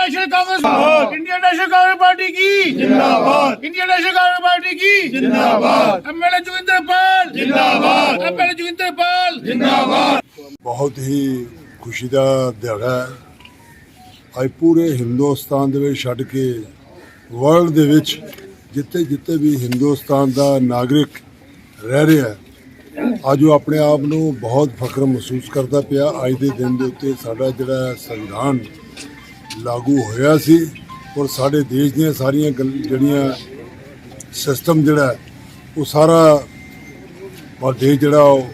national Congress Indian national Congress party की जिंदाबाद Indian national Congress party की जिंदाबाद एमएलए जोगिंदर पाल जिंदाबाद एमएलए जोगिंदर पाल जिंदाबाद ਬਹੁਤ ਹੀ ਖੁਸ਼ੀ ਦਾ ਦਿਹਾੜਾ ਹੈ ਅੱਜ ਪੂਰੇ ਹਿੰਦੁਸਤਾਨ ਦੇ ਵਿੱਚ ਛੱਡ ਕੇ ਵਰਲਡ ਦੇ ਵਿੱਚ ਜਿੱਥੇ ਜਿੱਥੇ ਵੀ ਹਿੰਦੁਸਤਾਨ ਦਾ ਨਾਗਰਿਕ ਰਹਿ ਰਿਹਾ ਹੈ ਅੱਜ ਉਹ ਆਪਣੇ ਆਪ ਨੂੰ ਬਹੁਤ ਫਖਰ ਮਹਿਸੂਸ ਕਰਦਾ ਪਿਆ ਅੱਜ ਦੇ ਦਿਨ ਦੇ ਉੱਤੇ ਸਾਡਾ ਜਿਹੜਾ ਸੰਵਿਧਾਨ ਲਾਗੂ ਹੋਇਆ ਸੀ ਔਰ ਸਾਡੇ ਦੇਸ਼ ਦੀਆਂ ਸਾਰੀਆਂ ਗੱਲ- ਜਿਹੜੀਆਂ ਸਿਸਟਮ ਜਿਹੜਾ ਉਹ ਸਾਰਾ ਔਰ ਦੇਸ਼ ਜਿਹੜਾ ਉਹ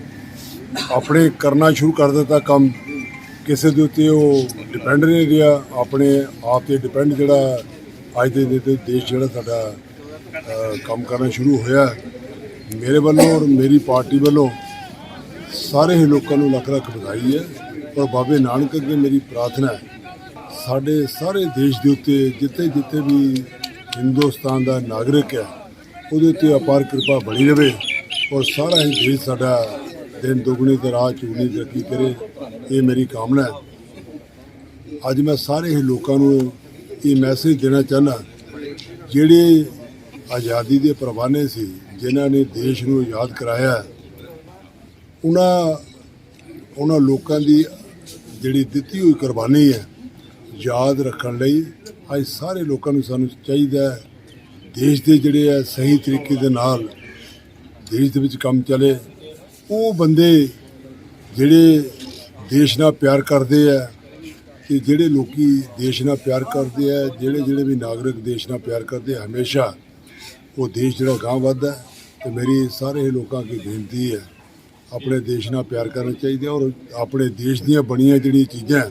ਆਪਣੇ ਕਰਨਾ ਸ਼ੁਰੂ ਕਰ ਦਿੱਤਾ ਕੰਮ। ਕਿਸੇ ਦੇ ਉੱਤੇ ਉਹ ਡਿਪੈਂਡ ਨਹੀਂ ਰਿਹਾ, ਆਪਣੇ ਆਪ ਤੇ ਡਿਪੈਂਡ ਜਿਹੜਾ ਅੱਜ ਦੇ ਦਿਨ ਤੇ ਦੇਸ਼ ਜਿਹੜਾ ਸਾਡਾ ਕੰਮ ਕਰਨਾ ਸ਼ੁਰੂ ਹੋਇਆ। ਮੇਰੇ ਵੱਲੋਂ ਔਰ ਮੇਰੀ ਪਾਰਟੀ ਵੱਲੋਂ ਸਾਰੇ ਹੀ ਲੋਕਾਂ ਨੂੰ ਲੱਖ ਲੱਖ ਵਧਾਈ ਹੈ। ਔਰ ਬਾਬੇ ਨਾਨਕ ਅੱਗੇ ਮੇਰੀ ਪ੍ਰਾਰਥਨਾ ਹੈ ਸਾਡੇ ਸਾਰੇ ਦੇਸ਼ ਦੇ ਉੱਤੇ ਜਿੱਥੇ ਜਿੱਥੇ ਵੀ ਹਿੰਦੁਸਤਾਨ ਦਾ ਨਾਗਰਿਕ ਹੈ, ਉਹਦੇ ਉੱਤੇ ਅਪਾਰ ਕਿਰਪਾ ਬਣੀ ਰਵੇ ਔਰ ਸਾਰਾ ਹੀ ਦੇਸ਼ ਸਾਡਾ ਦਿਨ ਦੁਗਣੀ ਤੇ ਰਾਤ ਚੁਗਣੀ ਤਰੱਕੀ ਕਰੇ, ਇਹ ਮੇਰੀ ਕਾਮਨਾ ਹੈ। ਅੱਜ ਮੈਂ ਸਾਰੇ ਹੀ ਲੋਕਾਂ ਨੂੰ ਇਹ ਮੈਸੇਜ ਦੇਣਾ ਚਾਹਨਾ ਜਿਹੜੇ ਆਜ਼ਾਦੀ ਦੇ ਪ੍ਰਵਾਨੇ ਸੀ, ਜਿਨ੍ਹਾਂ ਨੇ ਦੇਸ਼ ਨੂੰ ਆਜ਼ਾਦ ਕਰਾਇਆ ਉਹਨਾਂ ਉਹਨਾਂ ਲੋਕਾਂ ਦੀ ਜਿਹੜੀ ਦਿੱਤੀ ਹੋਈ ਕੁਰਬਾਨੀ ਹੈ ਯਾਦ ਰੱਖਣ ਲਈ ਅੱਜ ਸਾਰੇ ਲੋਕਾਂ ਨੂੰ ਸਾਨੂੰ ਚਾਹੀਦਾ ਹੈ, ਦੇਸ਼ ਦੇ ਜਿਹੜੇ ਹੈ ਸਹੀ ਤਰੀਕੇ ਦੇ ਨਾਲ ਦੇਸ਼ ਦੇ ਵਿੱਚ ਕੰਮ ਚੱਲੇ ਉਹ ਬੰਦੇ ਜਿਹੜੇ ਦੇਸ਼ ਨਾਲ ਪਿਆਰ ਕਰਦੇ ਆ ਕਿ ਜਿਹੜੇ ਲੋਕੀ ਦੇਸ਼ ਨਾਲ ਪਿਆਰ ਕਰਦੇ ਆ ਜਿਹੜੇ ਜਿਹੜੇ ਵੀ ਨਾਗਰਿਕ ਦੇਸ਼ ਨਾਲ ਪਿਆਰ ਕਰਦੇ ਆ ਹਮੇਸ਼ਾ ਉਹ ਦੇਸ਼ ਜਿਹੜਾ ਗਾਂਹ ਵੱਧਦਾ ਹੈ। ਤੇ ਮੇਰੀ ਸਾਰੇ ਲੋਕਾਂ ਅੱਗੇ ਬੇਨਤੀ ਹੈ, ਆਪਣੇ ਦੇਸ਼ ਨਾਲ ਪਿਆਰ ਕਰਨਾ ਚਾਹੀਦਾ ਔਰ ਆਪਣੇ ਦੇਸ਼ ਦੀਆਂ ਬਣੀਆਂ ਜਿਹੜੀਆਂ ਚੀਜ਼ਾਂ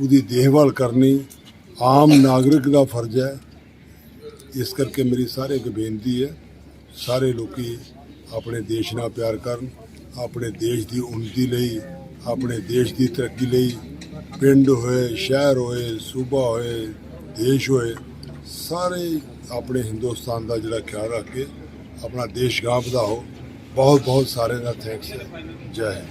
ਉਹਦੀ ਦੇਖਭਾਲ ਕਰਨੀ ਆਮ ਨਾਗਰਿਕ ਦਾ ਫਰਜ਼ ਹੈ। ਇਸ ਕਰਕੇ ਮੇਰੀ ਸਾਰੇ ਇੱਕ ਬੇਨਤੀ ਹੈ, ਸਾਰੇ ਲੋਕੀ ਆਪਣੇ ਦੇਸ਼ ਨਾਲ ਪਿਆਰ ਕਰਨ, ਆਪਣੇ ਦੇਸ਼ ਦੀ ਉન્નਤੀ ਲਈ, ਆਪਣੇ ਦੇਸ਼ ਦੀ ਤਰੱਕੀ ਲਈ, ਪਿੰਡ ਹੋਏ, ਸ਼ਹਿਰ ਹੋਏ, ਸੂਬਾ ਹੋਏ, ਦੇਸ਼ ਹੋਏ, ਸਾਰੇ ਆਪਣੇ ਹਿੰਦੁਸਤਾਨ ਦਾ ਜਿਹੜਾ ਖਿਆਲ ਰੱਖ ਕੇ ਆਪਣਾ ਦੇਸ਼ ਗਾਂ ਵਧਾਓ ਬਹੁਤ ਬਹੁਤ ਸਾਰਿਆਂ ਦਾ ਥੈਂਕਸ ਹੈ। ਜੈ ਹਿੰਦ।